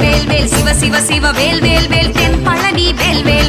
வேல் வேல் Shiva Shiva Shiva வேல் வேல் வேல் தென் Palani வேல் வேல்